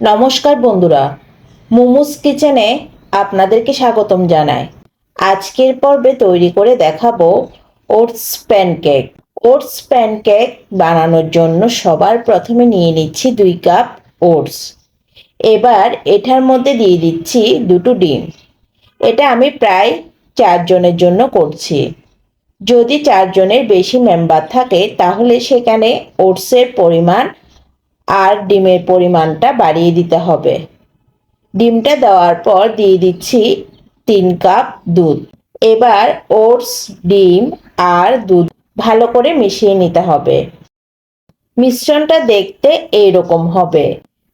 নমস্কার বন্ধুরা। মোমোস কিচেনে আপনাদেরকে স্বাগতম জানাই। আজকের পর্বে তৈরি করে দেখাবো ওটস প্যানকেক। ওটস প্যানকেক বানানোর জন্য সবার প্রথমে নিয়ে নিচ্ছি দুই কাপ ওটস। এবার এটার মধ্যে দিয়ে দিচ্ছি দুটো ডিম। এটা আমি প্রায় চারজনের জন্য করছি। যদি চারজনের বেশি মেম্বার থাকে, তাহলে সেখানে ওটসের পরিমাণ আর ডিমের পরিমাণটা বাড়িয়ে দিতে হবে। ডিমটা দেওয়ার পর দিয়ে দিচ্ছি তিন কাপ দুধ। এবার ওটস, ডিম আর দুধ ভালো করে মিশিয়ে নিতে হবে। মিশ্রণটা দেখতে এইরকম হবে।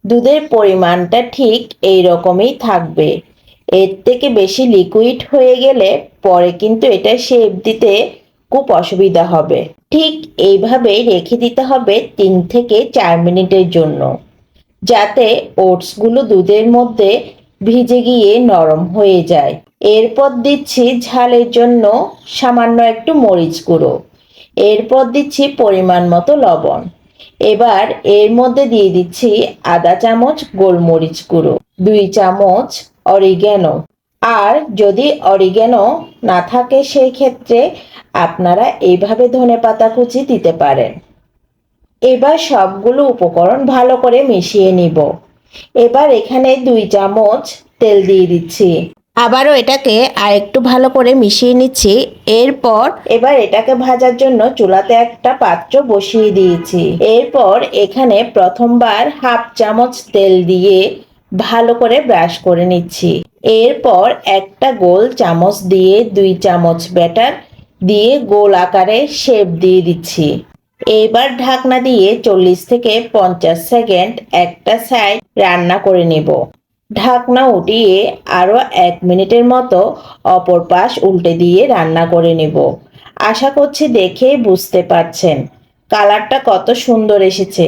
দুধের পরিমাণটা ঠিক এই রকমই থাকবে। এর থেকে বেশি লিকুইড হয়ে গেলে পরে কিন্তু এটা শেপ দিতে খুব অসুবিধা হবে। ঠিক এইভাবে রেখে দিতে হবে তিন থেকে চার মিনিটের জন্য। যাতে ওটসগুলো দুধের মধ্যে ভিজে গিয়ে নরম হয়ে যায়। এরপর দিচ্ছি ঝালের জন্য সামান্য একটু মরিচ গুঁড়ো। এরপর দিচ্ছি পরিমাণ মতো লবণ। এবার এর মধ্যে দিয়ে দিচ্ছি আধা চামচ গোলমরিচ গুঁড়ো, দুই চামচ অরিগ্যানো। আর যদি অরিগ্যানো না থাকে সেই ক্ষেত্রে আপনারা এইভাবে ধনে পাতা কুচি দিতে পারেন। এবার সবগুলো উপকরণ ভালো করে মিশিয়ে নিব। এবার এখানে দুই চামচ তেল দিয়ে দিচ্ছি। আবারও এটাকে আরেকটু ভালো করে মিশিয়ে নিচ্ছি। এরপর এবার এটাকে ভাজার জন্য চুলাতে একটা পাত্র বসিয়ে দিয়েছি। এরপর এখানে প্রথমবার হাফ চামচ তেল দিয়ে ভালো করে ব্রাশ করে নিচ্ছি। এরপর একটা গোল চামচ দিয়ে দুই চামচ ব্যাটার দিয়ে গোল আকারে শেপ দিয়ে দিচ্ছি। এবার ঢাকনা দিয়ে চল্লিশ থেকে পঞ্চাশ সেকেন্ড একটা সাইড রান্না করে নেব। ঢাকনা উঠিয়ে আরও এক মিনিটের মতো অপর পাশ উল্টে দিয়ে রান্না করে নেব। আশা করছি দেখে বুঝতে পারছেন। কালারটা কত সুন্দর এসেছে।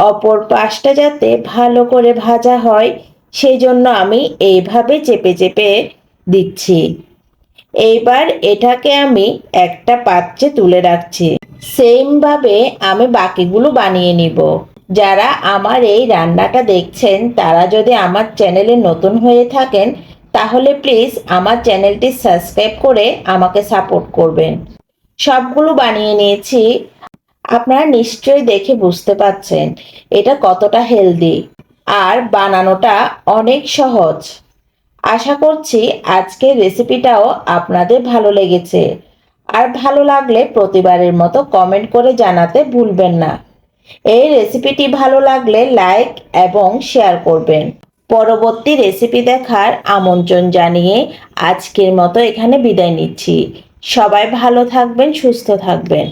অপর পাশটা যাতে ভালো করে ভাজা হয় সেই জন্য আমি এইভাবে চেপে চেপে দিচ্ছি। এইবার এটাকে আমি একটা পাত্রে তুলে রাখছি। সেমভাবে আমি বাকিগুলো বানিয়ে নিব। যারা আমার এই রান্নাটা দেখছেন, তারা যদি আমার চ্যানেলে নতুন হয়ে থাকেন, তাহলে প্লিজ আমার চ্যানেলটি সাবস্ক্রাইব করে আমাকে সাপোর্ট করবেন। সবগুলো বানিয়ে নিয়েছি। আপনারা নিশ্চয়ই দেখে বুঝতে পাচ্ছেন এটা কতটা হেলদি। আর বানানোটা অনেক সহজ। আশা করছি আজকের রেসিপিটাও আপনাদের ভালো লেগেছে। আর ভালো লাগলে প্রতিবারের মতো কমেন্ট করে জানাতে ভুলবেন না। এই রেসিপিটি ভালো লাগলে লাইক এবং শেয়ার করবেন। পরবর্তী রেসিপি দেখার আমন্ত্রণ জানিয়ে আজকের মতো এখানে বিদায় নিচ্ছি। সবাই ভালো থাকবেন, সুস্থ থাকবেন।